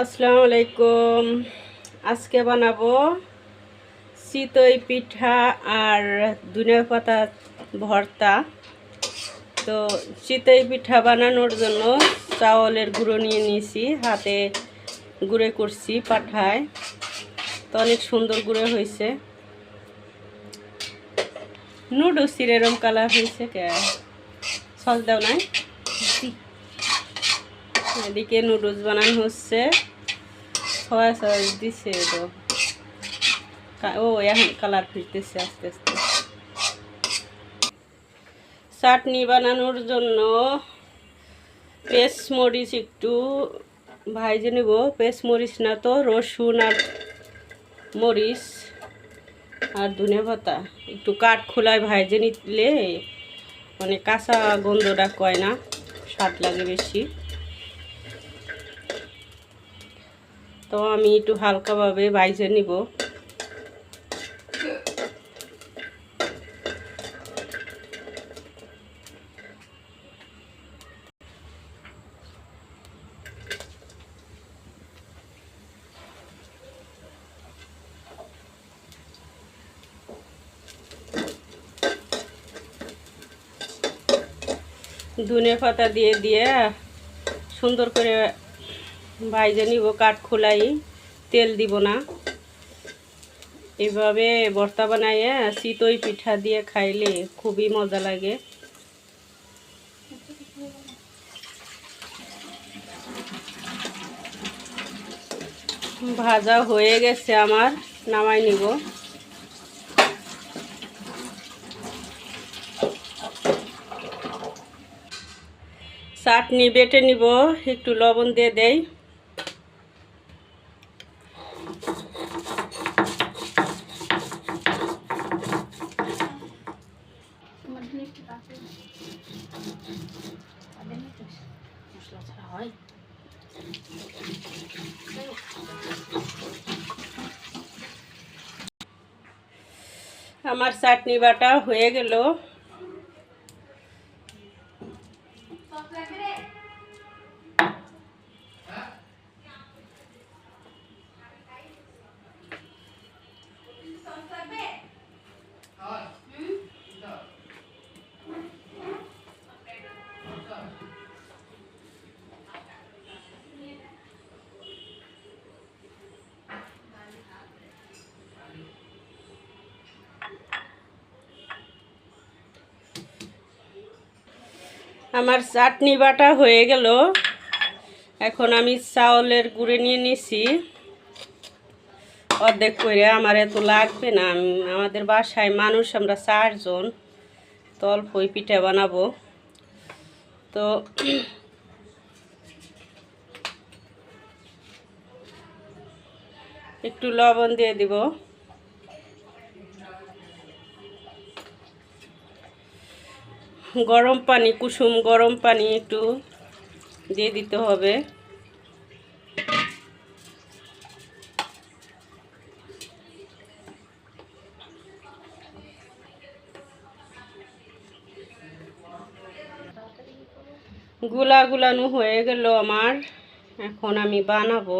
আসসালামু আলাইকুম। আজকে বানাবো চিতই পিঠা আর দুনিয়া পাতা ভর্তা। তো চিতই পিঠা বানানোর জন্য চাউলের গুঁড়ো নিয়ে নিয়েছি, হাতে গুঁড়ে করছি পাঠায়। তো অনেক সুন্দর গুঁড়ো হয়েছে। নুডলসির এরম কালার হয়েছে কে? সস দাও নাই? এদিকে নুডলস বানানো হচ্ছে। সয়া সস দিছে তো ও, এখন কালার ফিরতেছে আস্তে আস্তে। চাটনি বানানোর জন্য পেস্ট মরিচ একটু ভাইজে নেব। পেস্ট মরিচ না তো, রসুন আর মরিচ আর ধনে পাতা। একটু কাঠ খোলায় ভাইজে নিলে মানে কাঁচা গন্ধটা কয় না, স্বাদ লাগে বেশি। তো আমি একটু হালকাভাবে বাইজে নিব। ধনে পাতা দিয়ে দিয়ে সুন্দর করে ভাইজে নিব, কাঠ খোলাই, তেল দিব না। এভাবে ভর্তা বানাইয়ে চিতই পিঠা দিয়ে খাইলে খুবই মজা লাগে। ভাজা হয়ে গেছে আমার, নামাই নিব। চাটনি বেটে নিব, একটু লবণ দিয়ে দেই। আমার চাটনি বাটা হয়ে গেল। আমার চাটনি বাটা হয়ে গেল। এখন আমি চাউলের গুঁড়ে নিয়ে নিছি। অর্ধেক করে আমার এত লাগবে না। আমাদের বাসায় মানুষ, আমরা চারজন, তো অল্পই পিঠা বানাবো। তো একটু লবণ দিয়ে দিব। গরম পানি, কুসুম গরম পানি একটু দিয়ে দিতে হবে। গুলা গুলানো হয়ে গেল আমার। এখন আমি বানাবো।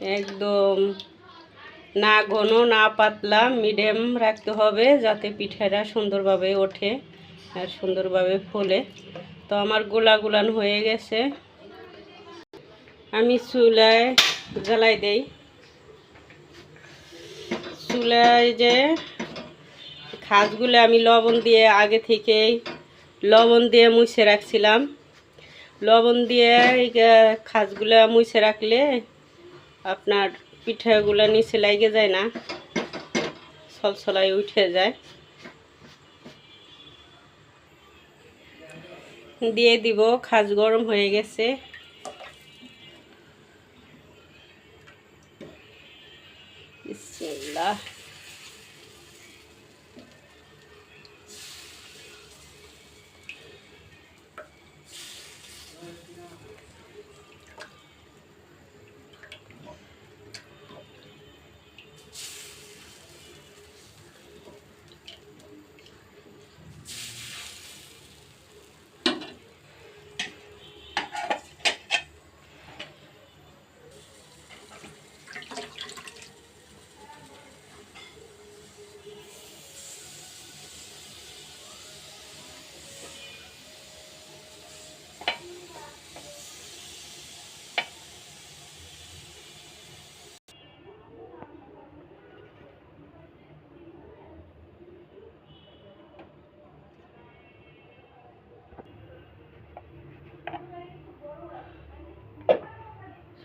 একদম না ঘন, না পাতলা মিডিয়াম রাখতে হবে যাতে পিঠাটা সুন্দরভাবে ওঠে আর সুন্দরভাবে ফোলে। তো আমার গোলা গুলান হয়ে গেছে। আমি চুলায় জ্বালাই দেই। চুলায় যে খাসগুলো আমি লবণ দিয়ে আগে থেকেই লবণ দিয়ে মুছে রাখছিলাম। লবণ দিয়ে খাসগুলো মুছে রাখলে আপনার পিঠাগুলো নিচে লাগে যায় না। ছলছলাই উঠে যায়। দিয়ে দিব খাস গরম হয়ে গেছে।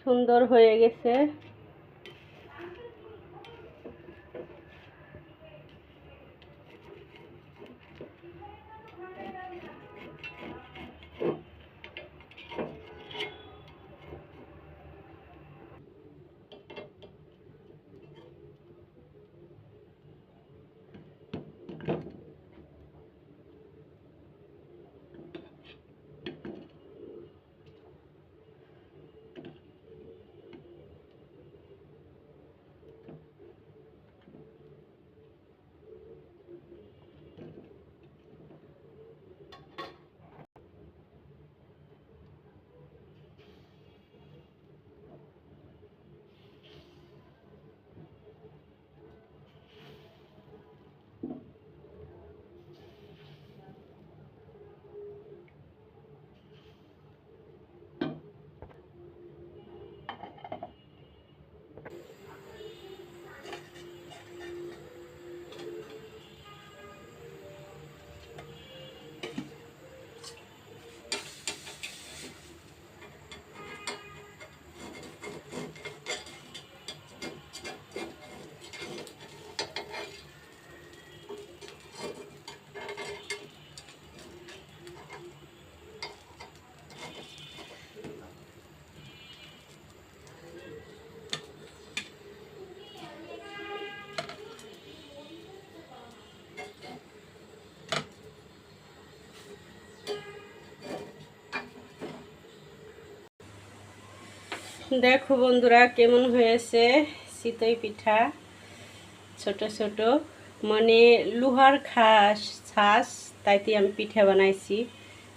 সুন্দর হয়ে গেছে। দেখো বন্ধুরা, কেমন হয়েছে চিতই পিঠা? ছোট ছোট। মানে লোহার খাস ছাস তাইতে আমি পিঠা বানাইছি।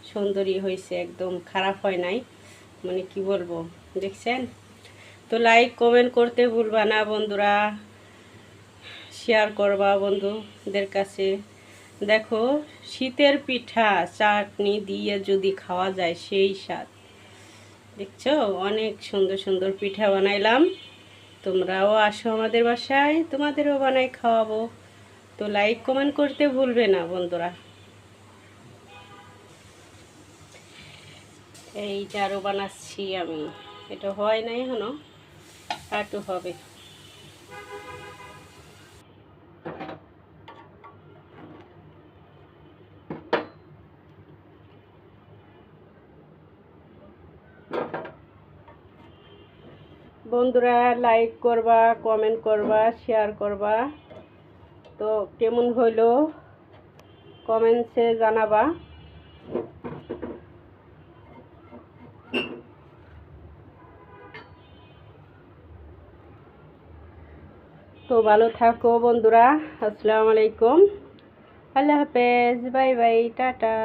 সুন্দরী হয়েছে, একদম খারাপ হয় নাই। মানে কি বলব, দেখছেন? তো লাইক কমেন্ট করতে ভুলবা না বন্ধুরা। শেয়ার করবা বন্ধুদের কাছে। দেখো, শীতের পিঠা, চাটনি দিয়ে যদি খাওয়া যায়, সেই স্বাদ। দেখছ? অনেক সুন্দর সুন্দর পিঠা বানাইলাম। তোমরাও আসো আমাদের বাসায়, তোমাদেরও বানাই খাওয়াবো। তো লাইক কমেন্ট করতে ভুলবে না বন্ধুরা। এই আরও বানাচ্ছি আমি। এটা হয় নাই এখনও? কাটু হবে। বন্ধুরা লাইক করবা কমেন্ট করবা শেয়ার করবা। তো কেমন হইল? কমেন্টসে জানাবা। তো ভালো থাকো বন্ধুরা, আসসালামু আলাইকুম। আল্লাহ হাফেজ, বাই বাই, টাটা।